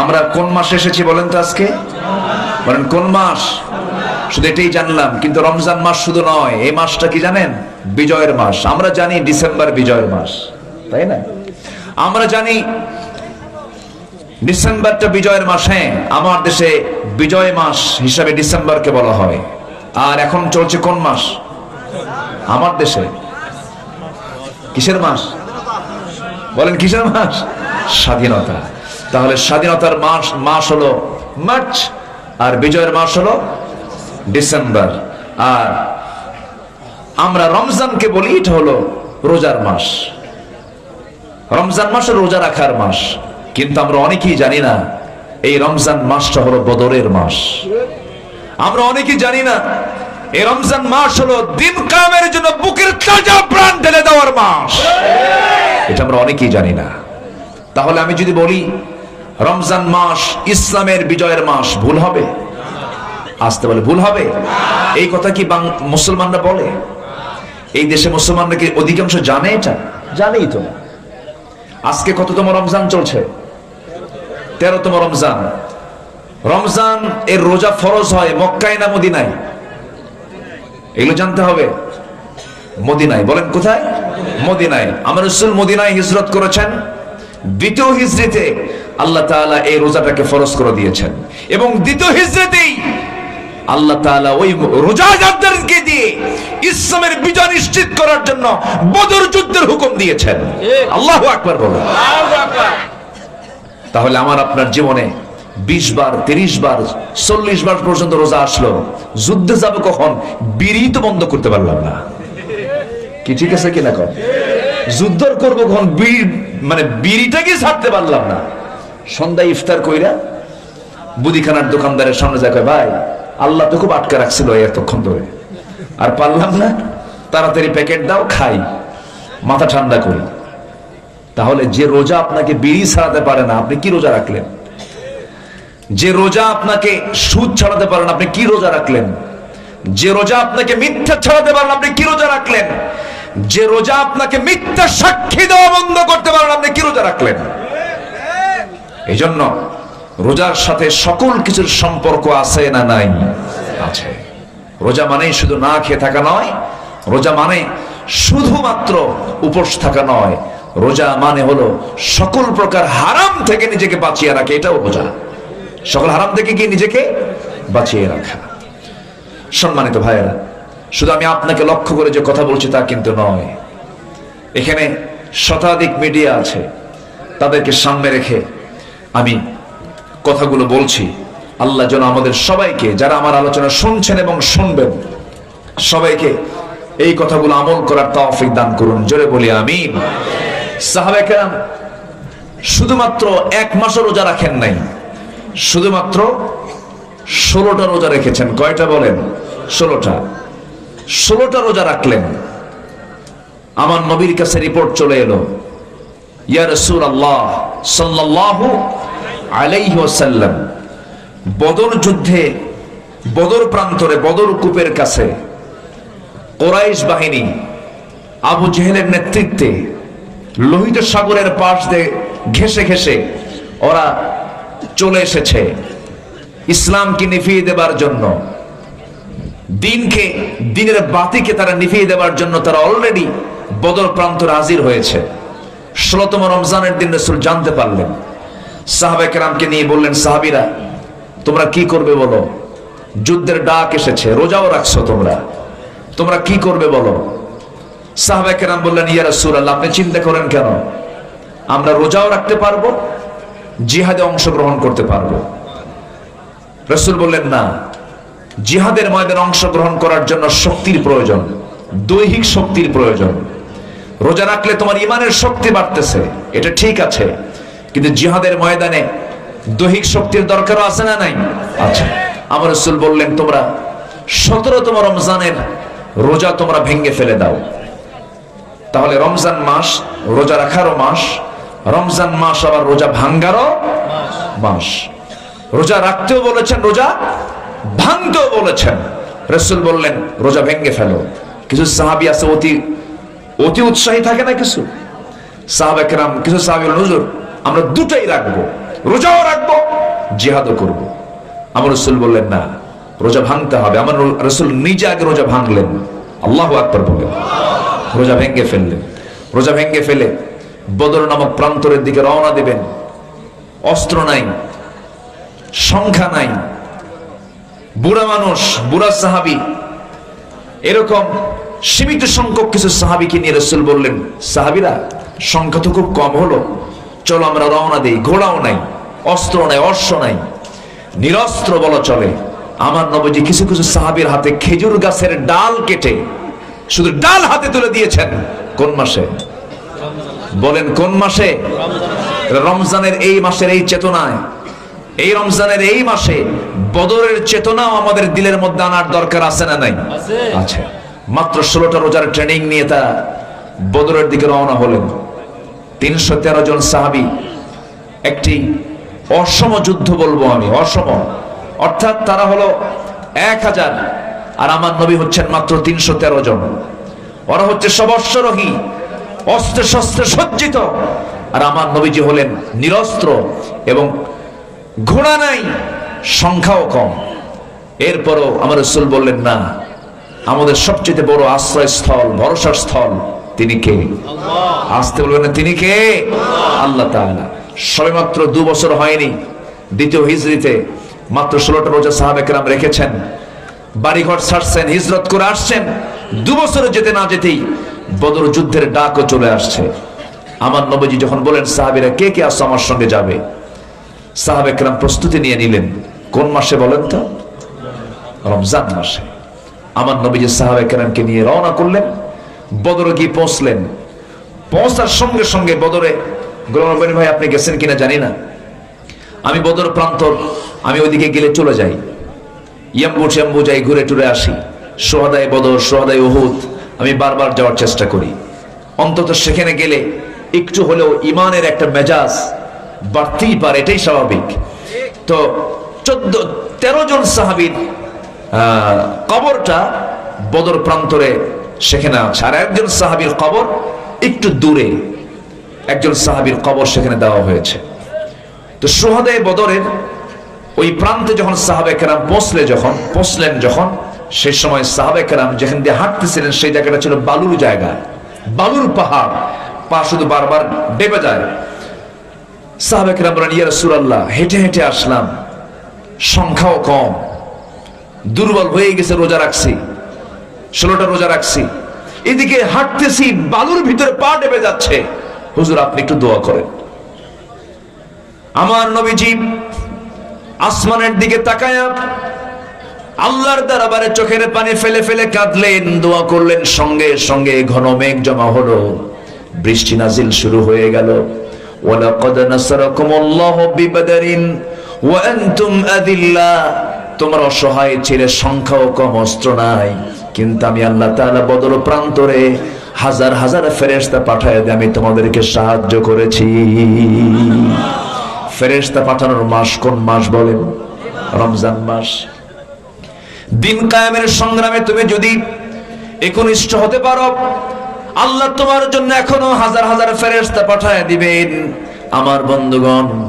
আমরা কোন মাসে এসেছি বলেন তো আজকে? বলেন, কোন মাস? শুধু এটাই জানলাম, কিন্তু রমজান মাস শুধু নয়, এই মাসটা কি জানেন? বিজয়ের মাস। আমরা জানি ডিসেম্বর বিজয়ের মাস, তাই না? আমরা জানি ডিসেম্বরটা বিজয়ের মাস হ্যাঁ আমার দেশে বিজয় মাস হিসাবে ডিসেম্বরকে বলা হয়। আর এখন চলছে কোন মাস? আমার দেশে। কিসের মাস? বলেন, কিসের মাস? স্বাধীনতা। তাহলে স্বাধীনতার মাস মাস হলো মার্চ আর বিজয়ের মাস হলো ডিসেম্বর। আর আমরা রমজানকে বলি, এটা হলো রোজার মাস। রমজান মাস রোজা রাখার মাস। কিন্তু আমরা অনেকেই জানি না, এই রমজান মাসটা হলো বদরের মাস। আমরা অনেকেই জানি না, এই রমজান মাস হলো দিন কামের জন্য বুকের তাজা প্রাণ ঢেলে দেওয়ার মাস। এটা আমরা অনেকেই জানি না। তাহলে আমি যদি বলি রমজান মাস ইসলামের বিজয়ের মাস, ভুল হবে? আসতে বলে, ভুল হবে? এই কথা কি মুসলমানরা বলে? এই দেশে মুসলমানরা কি অধিকাংশ জানে এটা? জানেই তো। আজকে কততম রমজান চলছে? তেরোতম রমজান। রমজান এর রোজা ফরজ হয় মক্কায় না মদিনায়? এগুলো জানতে হবে। মদিনায়। বলেন কোথায়? মদিনায়। আমার রসুল মদিনায় হিজরত করেছেন। দ্বিতীয় হিজরিতে আল্লাহ তাআলা এই রোজাটাকে ফরজ করে দিয়েছেন। এবং দ্বিতীয় হিজরিতেই আল্লাহ তাআলা ওই রোজাদারদেরকে দিয়ে ইসলামের বিজয় নিশ্চিত করার জন্য বদর যুদ্ধের হুকুম দিয়েছেন। আল্লাহু আকবার বলুন। তাহলে আমার আপনার জীবনে বিশ বার তিরিশ বার চল্লিশ বার পর্যন্ত রোজা আসলো। যুদ্ধে যাবে কখন? বিড়ি তো বন্ধ করতে পারলাম না। কি ঠিক আছে কিনা কন? যুদ্ধ করব কখন? বিড়ি মানে বিড়িটাকে ছাড়তে পারলাম না। সন্ধ্যা ইফতার কইরা বুদিখানার দোকানদারের সামনে যায় কয়, ভাই আল্লাহ তো খুব আটকে রাখছিল এতক্ষণ ধরে। আর পারলাম না তাড়াতাড়ি প্যাকেট দাও খাই। মাথা ঠান্ডা করি। তাহলে যে রোজা আপনাকে বিড়ি ছাড়াতে পারে না আপনি কি রোজা রাখলেন? যে রোজা আপনাকে সুদ ছাড়াতে পারেন আপনি কি রোজা রাখলেন? যে রোজা আপনাকে মিথ্যা ছাড়াতে পারেন আপনি কি রোজা রাখলেন? যে রোজা আপনাকে মিথ্যা সাক্ষী দেওয়া বন্ধ করতে পারেন আপনি কি রোজা রাখলেন? এই জন্য রোজার সাথে সকল কিছুর সম্পর্ক আছে না নাই? আছে। রোজা মানে শুধু না খেয়ে থাকা নয়, রোজা মানে শুধুমাত্র উপোস থাকা নয়। রোজা মানে হলো সকল প্রকার হারাম থেকে নিজেকে বাঁচিয়ে রাখে, এটাও রোজা সকল হারাম থেকে কি নিজেকে বাঁচিয়ে রাখা? সম্মানিত ভাইয়েরা, শুধু আমি আপনাকে লক্ষ্য করে যে কথা বলছি তা কিন্তু নয়। এখানে শতাধিক মিডিয়া আছে, তাদেরকে সামনে রেখে আমি কথাগুলো বলছি, আল্লাহ যেন আমাদের সবাইকে, যারা আমার আলোচনা শুনছেন এবং শুনবেন, সবাইকে এই কথাগুলো আমল করার তৌফিক দান করুন। জোরে বলি সাহাবাকেরাম শুধুমাত্র এক মাসও রোজা রাখেন নাই, শুধুমাত্র ষোলোটা রোজা রেখেছেন। কয়টা বলেন? ষোলোটা। ষোলোটা রোজা রাখলেন। আমার নবীর কাছে রিপোর্ট চলে এলো। ইয়া রসুল বদর যুদ্ধে, বদর প্রান্তরে, বদর কূপের কাছে কোরাইশ বাহিনী আবু জেহেলের নেতৃত্বে লোহিত সাগরের পাশ দিয়ে ঘেসে ঘেসে ওরা চলে এসেছে ইসলামকে নিভিয়ে দেবার জন্য। দিনকে, দিনের বাতিকে তারা নিভিয়ে দেবার জন্য তারা অলরেডি বদর প্রান্তরে হাজির হয়েছে। ষোলতম রমজানের দিন রসুল জানতে পারলেন। সাহাবেকেরামকে নিয়ে বললেন, সাহাবিরা, তোমরা কি করবে বলো? যুদ্ধের ডাক এসেছে, রোজাও রাখছো তোমরা। তোমরা কি করবে বলো? সাহাবেকেরাম বললেন, ইয়া রসুল আল্লাহ আপনি চিন্তা করেন কেন? আমরা রোজাও রাখতে পারব, জিহাদে অংশগ্রহণ করতে পারব। রসুল বললেন, না, জিহাদের ময়দানে অংশগ্রহণ করার জন্য শক্তির প্রয়োজন, দৈহিক শক্তির প্রয়োজন। রোজা রাখলে তোমার ইমানের শক্তি বাড়তেছে। এটা ঠিক আছে। কিন্তু জিহাদের ময়দানে দৈহিক শক্তির দরকারও আছে না নাই? আচ্ছা আমার রসুল বললেন, তোমরা সতেরো সতেরোতম রমজানের রোজা তোমরা ভেঙ্গে ফেলে দাও। তাহলে রমজান মাস রোজা রাখারও মাস, রমজান মাস আবার রোজা ভাঙ্গারও মাস। রোজা রাখতেও বলেছেন, রোজা ভাঙতেও বলেছেন। রসুল বললেন, রোজা ভেঙ্গে ফেলো। কিছু সাহাবি আছে অতি অতি উৎসাহী থাকে না কিছু? সাহাবেকেরাম কিছু সাহাবি বললেন, হুজুর আমরা দুটাই রাখব। রোজাও রাখব জিহাদও করব। আমার রসুল বললেন না রোজা ভাঙতে হবে। আমার রসুল নিজে আগে রোজা ভাঙলেন। আল্লাহ আকবর বলেন রোজা ভেঙ্গে ফেললেন। রোজা ভেঙ্গে ফেলে বদর নামক প্রান্তরের দিকে রওনা দিবেন। অস্ত্র নাই সংখ্যা নাই। বুড়া মানুষ বুড়া সাহাবি এরকম সীমিত সংখ্যক কিছু সাহাবিকে নিয়ে রসুল বললেন সাহাবিরা সংখ্যা তো খুব কম হলো। চলো আমরা রওনা দিই ঘোড়াও নাই অস্ত্র নাই অশ্ব নাই। নিরস্ত্র বলা চলে। আমার নবজি কিছু কিছু সাহাবির হাতে খেজুর গাছের ডাল কেটে শুধু ডাল হাতে তুলে দিয়েছেন। কোন মাসে? বলেন কোন মাসে? রমজানের এই মাসের এই চেতনায় এই রমজানের এই মাসে বদরের চেতনাও আমাদের দিলের মধ্যে আনার দরকার আছে না নাই? আছে। মাত্র ষোলোটা রোজার ট্রেনিং নিয়ে তা বদরের দিকে রওনা হলেন। তিনশো তেরো জন সাহাবি, একটি অসম যুদ্ধ বলব আমি, অসম। অর্থাৎ তারা হলো এক হাজার, আর আমার নবী হচ্ছেন মাত্র তিনশো তেরো জন। ওরা হচ্ছে সব অশ্বরোহী অস্ত্রে শস্ত্রে সজ্জিত। আর আমার নবীজি হলেন নিরস্ত্র এবং ঘোড়া নাই, সংখ্যাও কম। এরপরও আমার রসুল বললেন, না আমাদের সবচেয়ে বড় আশ্রয়স্থল ভরসার স্থল তিনি কে? আসতে বলবেন তিনি কে? আল্লাহ। তাআলা। সবেমাত্র দু বছর হয়নি দ্বিতীয় হিজরিতে মাত্র ষোলোটা রোজা সাহাবেকরাম রেখেছেন। বাড়িঘর ছাড়ছেন হিজরত করে আসছেন। দু বছরে যেতে না যেতেই বদর যুদ্ধের ডাকও চলে আসছে। আমার নবজি যখন বলেন সাহাবিরা কে কে আসো আমার সঙ্গে যাবে? সাহাবেকরাম প্রস্তুতি নিয়ে নিলেন। কোন মাসে বলেন তো? রমজান মাসে। আমার নবীজি সাহাবে কেরামকে নিয়ে রওনা করলেন বদরে গিয়ে পৌঁছলেন। পৌঁছার সঙ্গে সঙ্গে বদরে গোলাম ভাই আপনি গেছেন কিনা জানি না। আমি বদর প্রান্তর আমি ওইদিকে গেলে চলে যাই। ইয়াম্বু টেম্বু যাই ঘুরে টুরে আসি। সোহাদায় বদর সোহাদায় উহুদ আমি বারবার যাওয়ার চেষ্টা করি। অন্তত সেখানে গেলে একটু হলেও ইমানের একটা মেজাজ বাড়তেই পারে এটাই স্বাভাবিক। তো চোদ্দ তেরো জন সাহাবির আহ, কবরটা বদর প্রান্তরে সেখানে আছে। আর একজন সাহাবির কবর একটু দূরে, একজন সাহাবির কবর সেখানে দেওয়া হয়েছে। তো সোহাদে বদরের ওই প্রান্তে যখন সাহাবে কেরাম পৌঁছলে যখন, পৌঁছলেন যখন, সেই সময় সাহাবে কেরাম যেখান দিয়ে হাঁটতেছিলেন, সেই জায়গাটা ছিল বালুর জায়গা, বালুর পাহাড়। পা শুধু বারবার ডেবে যায়। সাহাবে কেরাম বলেন রাসূলুল্লাহ, হেঁটে হেঁটে আসলাম। সংখ্যাও কম। দুর্বল হয়ে গেছে, রোজা রাখছি। ষোলোটা রোজা রাখছি। এদিকে হাঁটতেছি, বালুর ভিতরে পা ডেবে যাচ্ছে। হুজুর, আপনি একটু দোয়া করেন। আমার নবীজি আসমানের দিকে তাকায়া আল্লাহর দরবারে চোখের পানি ফেলে ফেলে কাঁদলেন, দোয়া করলেন, সঙ্গে সঙ্গে ঘন মেঘ জমা হলো। বৃষ্টি নাজিল শুরু হয়ে গেল। ওয়ালাকাদ নাসারাকুমুল্লাহু বিবাদারিন ওয়া আনতুম আদিল্লা তোমরা অসহায় ছিলে সংখ্যাও কম, অস্ত্র নাই। কিন্তু আমি আল্লাহ তাআলা বদর প্রান্তরে হাজার হাজার ফেরেশতা পাঠায় আমি তোমাদেরকে সাহায্য করেছি। ফেরেশতা পাঠানোর মাস কোন মাস বলেন? রমজান মাস। দিন কায়েমের সংগ্রামে তুমি যদি একনিষ্ঠ হতে পারো, আল্লাহ তোমার জন্য এখনও হাজার হাজার ফেরেশতা পাঠায় দিবেন। আমার বন্ধুগণ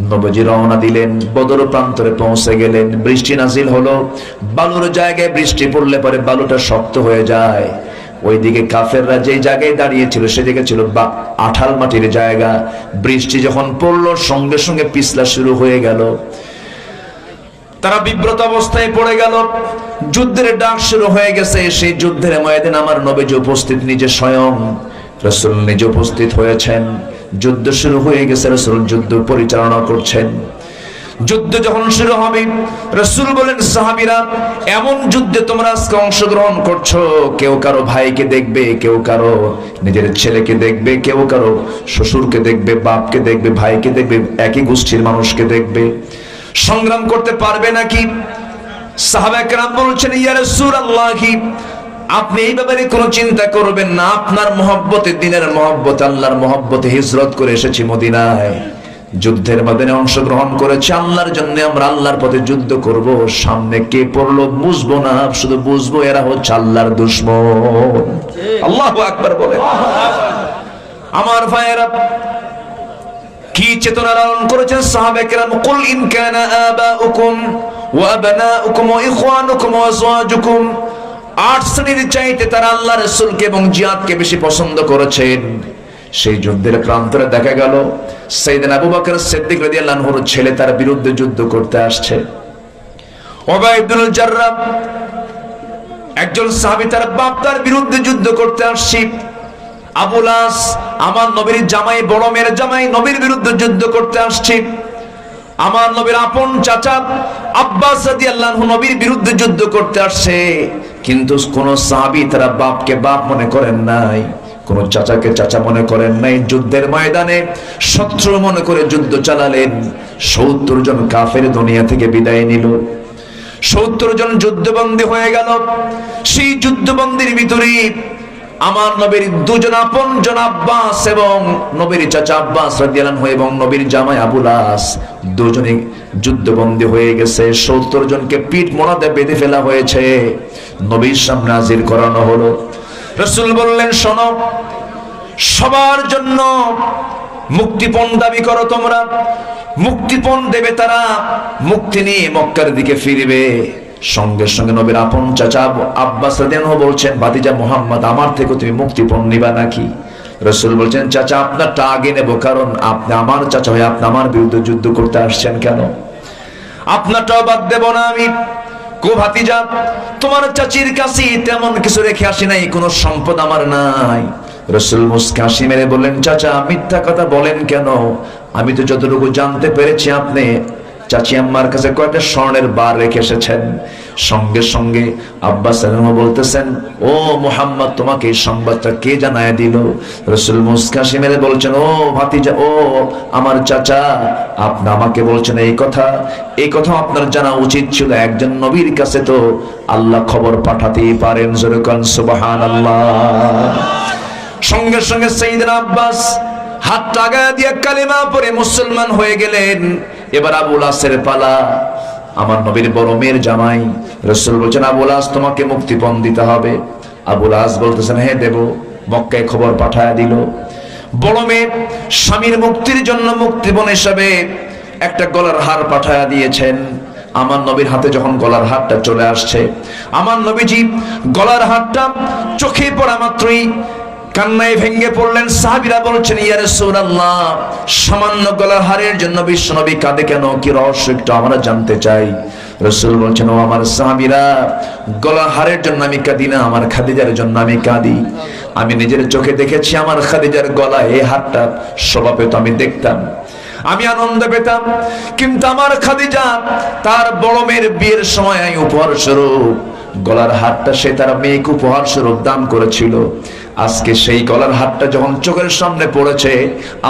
নবজি রওনা দিলেন, বদর প্রান্তরে পৌঁছে গেলেন। বৃষ্টি নাজিল হলো, বালুর জায়গায় বৃষ্টি পড়লে পরে বালুটা শক্ত হয়ে যায়। ওইদিকে কাফেররা যেই জায়গায় দাঁড়িয়েছিল সে জায়গা ছিল বা আঠাল মাটির জায়গা। বৃষ্টি যখন পড়ল, সঙ্গে সঙ্গে পিছলা শুরু হয়ে গেল। তারা বিব্রত অবস্থায় পড়ে গেল। যুদ্ধের ডাক শুরু হয়ে গেছে। সেই যুদ্ধের ময়দান আমার নবীজি উপস্থিত, নিজে স্বয়ং। রসুল নিজে উপস্থিত হয়েছেন। যুদ্ধ শুরু হয়ে গেছে, রসুল যুদ্ধ পরিচালনা করছেন। যুদ্ধ যখন শুরু হবে, রসুল বলেন, সাহাবিরা, এমন যুদ্ধে তোমরা আজকে অংশগ্রহণ করছ, কেউ কারও ভাইকে দেখবে, কেউ কারও নিজের ছেলেকে দেখবে, কেউ কারও শ্বশুরকে দেখবে, বাপকে দেখবে, ভাইকে দেখবে, একই গোষ্ঠীর মানুষকে দেখবে। সংগ্রাম করতে পারবে নাকি? সাহাবাকরাম বলছেন, ইয়া রাসূলুল্লাহি আপনি এই ব্যাপারে কোনো চিন্তা করবেন না। আপনার মহব্বতে, দিনের মহব্বত, আল্লাহর মহব্বতে হিজরত করে এসেছি মদিনায়। যুদ্ধের মধ্যে অংশগ্রহণ করেছে। আল্লাহর জন্য আমরা আল্লাহর পথে যুদ্ধ করব। সামনে কে পড়ল বুঝব না। শুধু বুঝব এরা হচ্ছে আল্লাহর দুশ্মন। আল্লাহু আকবার বলে আমার ভাইয়েরা, কি চেতনা লালন করেছেন সাহাবে কেরাম? কুল ইন কানা আবাউকুম ওয়া আবনাউকুম ওয়া ইখওয়ানুকুম ওয়া আজওয়াজুকুম। আট শ্রেণির চাইতে তারা আল্লাহ রসুলকে এবং জিয়াদকে বেশি পছন্দ করেছেন। সেই যুদ্ধের প্রান্তরে দেখা গেল সেইদিন আবু বকর সিদ্দিক রাদিয়াল্লাহু আনহুর ছেলে তার বিরুদ্ধে যুদ্ধ করতে আসছে। একজন তার বাপ তার বিরুদ্ধে যুদ্ধ করতে আসছি। আবুলাস আমার নবীর জামাই, বড় মেয়ের জামাই নবীর বিরুদ্ধে যুদ্ধ করতে আসছি। আমার নবীর আপন চাচা আব্বাস রাদিয়াল্লাহু নবীর বিরুদ্ধে যুদ্ধ করতে আসছে। কিন্তু কোন সাবি তারা বাপকে বাপ মনে করেন নাই, কোন চাচাকে চাচা মনে করেন নাই, যুদ্ধের ময়দানে শত্রু মনে করে যুদ্ধ চালালেন। সত্তর জন কাফের দুনিয়া থেকে বিদায় নিল। সত্তর জন যুদ্ধবন্দী হয়ে গেল। সেই যুদ্ধবন্দির ভিতরে আমার নবীর দুজন আপন জন আব্বাস এবং নবীর চাচা আব্বাস রাদিয়াল্লাহু এবং নবীর জামাই আবুলাস দুজনে যুদ্ধবন্দী হয়ে গেছে। সত্তর জনকে পিঠ মোড়াতে বেঁধে ফেলা হয়েছে। নবীর সামনে হাজির করানো হলো। রসুল বললেন, শোনো, সবার জন্য মুক্তিপণ দাবি করো তোমরা। মুক্তিপণ দেবে তারা। মুক্তি নিয়ে মক্কার দিকে ফিরবে। সঙ্গে সঙ্গে নবীর আপন চাচা আব্বাস বলছেন, ভাতিজা মোহাম্মদ, আমার থেকে তুমি মুক্তিপণ নিবা নাকি? রসুল বলছেন, চাচা, আপনারটা আগে নেব, কারণ আপনি আমার চাচা হয়ে আপনি আমার বিরুদ্ধে যুদ্ধ করতে আসছেন কেন? আপনারটাও বাদ দেব না আমি। কো ভাতিজা, তোমার চাচির কাছে তেমন কিছু রেখে আসি নাই, কোনো সম্পদ আমার নাই। রসুল মুস্কে হাসি মেরে বললেন, চাচা, মিথ্যা কথা বলেন কেন? আমি তো যতটুকু জানতে পেরেছি আপনি চাচি আম্মার কাছে কয়েকটা স্বর্ণের বার রেখে এসেছেন? সঙ্গে সঙ্গে আব্বাস বলতেছেন, ও মোহাম্মদ, তোমাকে এই সংবাদটা কে জানায় দিল? রসুল মুস্কাশি মেরে বলছেন, ও ভাতিজা, ও আমার চাচা, আপনি আমাকে বলছেন এই কথা। এই কথা আপনার জানা উচিত ছিল একজন নবীর কাছে তো আল্লাহ খবর পাঠাতেই পারেন জরকান সুবাহান আল্লাহ সঙ্গে সঙ্গে সেইদিন আব্বাস হাত টাগায় দিয়ে কালিমা পরে মুসলমান হয়ে গেলেন। এবার আবুল আসের পালা। আমার নবীর বড় মেয়ের জামাই। রসুল বলছেন আবুল আস তোমাকে মুক্তিপণ দিতে হবে। আবুল আস বলতেছেন হ্যাঁ দেব। মক্কায় খবর পাঠায় দিল। বড় মেয়ে স্বামীর মুক্তির জন্য মুক্তিপণ হিসাবে একটা গলার হার পাঠায়া দিয়েছেন। আমার নবীর হাতে যখন গলার হারটা চলে আসছে, আমার নবীজি গলার হারটা চোখে পড়া মাত্রই কান্নায় ভেঙ্গে পড়লেন সাহাবিরা বলছেন, ইয়া রাসূলুল্লাহ, সামান্য গলার হারের জন্য বিশ্বনবী কাঁদে কেন? কি রহস্য একটু আমরা জানতে চাই। রসুল বলছেন, ও আমার সাহাবিরা, গলার হারের জন্য আমি কাঁদি না, আমার খাদিজার জন্য আমি কাঁদি। আমি নিজের চোখে দেখেছি, আমার খাদিজার গলা এই হারটা স্বভাবে তো আমি দেখতাম। আমি আনন্দ পেতাম, কিন্তু আমার খাদিজা, তার বড় মেয়ের বিয়ের সময় উপহার স্বরূপ গলার হারটা সে তার মেয়েকে উপহার স্বরূপ দান করেছিল। আজকে সেই গলার হারটা যখন চোখের সামনে পড়েছে,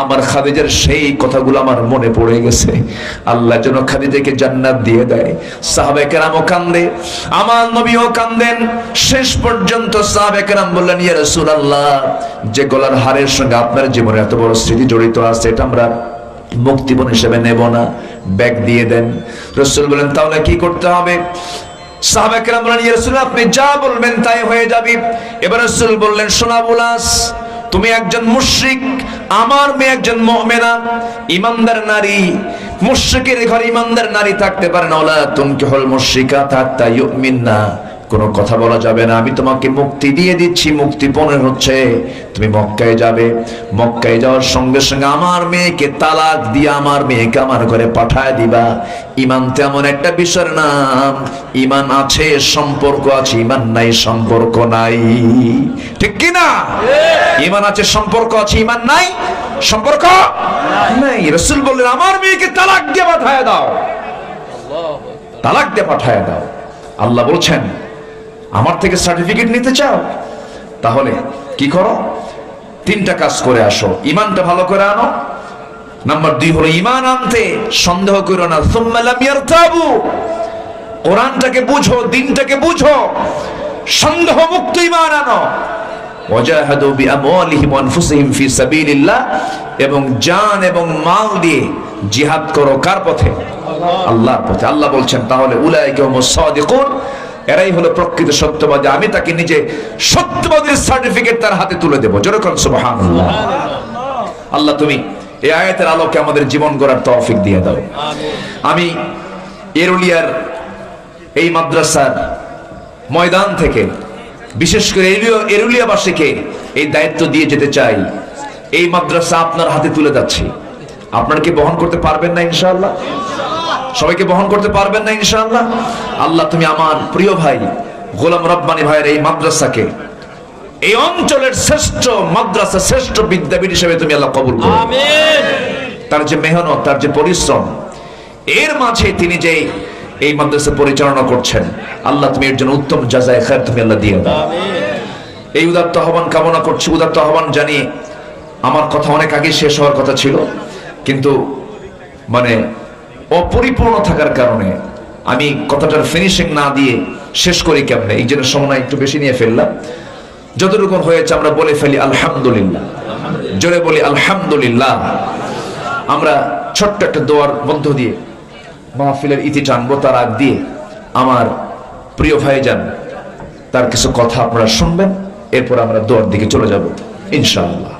আমার খাদিজার সেই কথাগুলো আমার মনে পড়ে গেছে। আল্লাহ যেন খাদিজাকে জান্নাত দিয়ে দেয়। সাহাবে কেরামও কান্দে, আমার নবীও কান্দেন। শেষ পর্যন্ত সাহাবে কেরাম বললেন, ইয়া রাসূলুল্লাহ, যে গলার হারের সঙ্গে আপনার জীবনে এত বড় স্মৃতি জড়িত আছে, এটা আমরা মুক্তিপণ হিসেবে নেব না। ব্যাগ দিয়ে দেন। রসুল বলেন তাহলে কি করতে হবে? আপনি যা বলবেন তাই হয়ে যাবে। এবার রসুল বললেন সোনা বুলাস, তুমি একজন মুশরিক, আমার মেয়ে একজন মুমিনা, ইমানদার নারী। মুশরিকের ঘরে ইমানদার নারী থাকতে পারে না। ওলা মুশ্রিকা মুশরিকা ইউমিন ইউমিননা। কোনো কথা বলা যাবে না। আমি তোমাকে মুক্তি দিয়ে দিচ্ছি, মুক্তি পনেরো হচ্ছে। তুমি মক্কায় যাবে। মক্কায় যাওয়ার সঙ্গে সঙ্গে আমার মেয়েকে তালাক দিয়ে আমার মেয়েকে আমার ঘরে পাঠায় দিবা। ইমান তেমন একটা বিষয়ের নাম। ইমান আছে, সম্পর্ক আছে, ইমান নাই, সম্পর্ক নাই। ঠিক কি না? ইমান আছে, সম্পর্ক আছে, ইমান নাই, সম্পর্ক নাই। রসুল বললেন, আমার মেয়েকে তালাক দিয়ে পাঠায় দাও। তালাক দিয়ে পাঠায় দাও। আল্লাহ বলছেন আমার থেকে সার্টিফিকেট নিতে চাও? তাহলে কি করো? তিনটা কাজ করে আসো। ইমানটা ভালো করে আনো। নাম্বার দুই হলো ইমান আনতে সন্দেহ করো না। কোরআনটাকে বুঝো, দিনটাকে বুঝো। সন্দেহ মুক্ত ইমান আনো। এবং জান এবং মাল দিয়ে জিহাদ করো কার পথে? আল্লাহর পথে। আল্লাহ বলছেন, তাহলে হুমুস সাদিকুন। এরাই হলো প্রকৃত সত্যবাদী। আমি তাকে নিজে সত্যবাদীর সার্টিফিকেট তার হাতে তুলে দেবো। যেরকম সুবহানাল্লাহ। আল্লাহ তুমি এই আয়াতের আলোকে আমাদের জীবন গড়ার তৌফিক দিয়ে দাও। আমি এরুলিয়ার এই মাদ্রাসার ময়দান থেকে বিশেষ করে এরুলিয়া এরুলিয়াবাসীকে এই দায়িত্ব দিয়ে যেতে চাই। এই মাদ্রাসা আপনার হাতে তুলে যাচ্ছি। আপনারা কি বহন করতে পারবেন না, ইনশাআল্লাহ? সবাইকে বহন করতে পারবেন না ইনশাআল্লাহ? আল্লাহ তুমি আমার প্রিয় ভাই গোলাম রব্বানি ভাইয়ের এই মাদ্রাসাকে এই অঞ্চলের শ্রেষ্ঠ মাদ্রাসা শ্রেষ্ঠ বিদ্যাপীঠ হিসেবে তুমি আল্লাহ কবুল করো। তার যে মেহনত তার যে পরিশ্রম এর মাঝে তিনি যে এই মাদ্রাসা পরিচালনা করছেন আল্লাহ তুমি এর জন্য উত্তম জাজায় খায় তুমি আল্লাহ দিয়ে দাও। এই উদাত্ত আহ্বান কামনা করছি উদাত্ত আহ্বান জানিয়ে আমার কথা অনেক আগে শেষ হওয়ার কথা ছিল কিন্তু মানে অপরিপূর্ণ থাকার কারণে আমি কথাটার ফিনিশিং না দিয়ে শেষ করি কেমনে? এই জন্য সময় একটু বেশি নিয়ে ফেললাম। যতটুকু হয়েছে আমরা বলে ফেলি আলহামদুলিল্লাহ। জোরে বলি আলহামদুলিল্লাহ। আমরা ছোট্ট একটা দোয়ার মধ্য দিয়ে মাহফিলের ইতি টানবো, তার আগ দিয়ে আমার প্রিয় ভাই যান তার কিছু কথা আপনারা শুনবেন, এরপর আমরা দোয়ার দিকে চলে যাব, ইনশাআল্লাহ।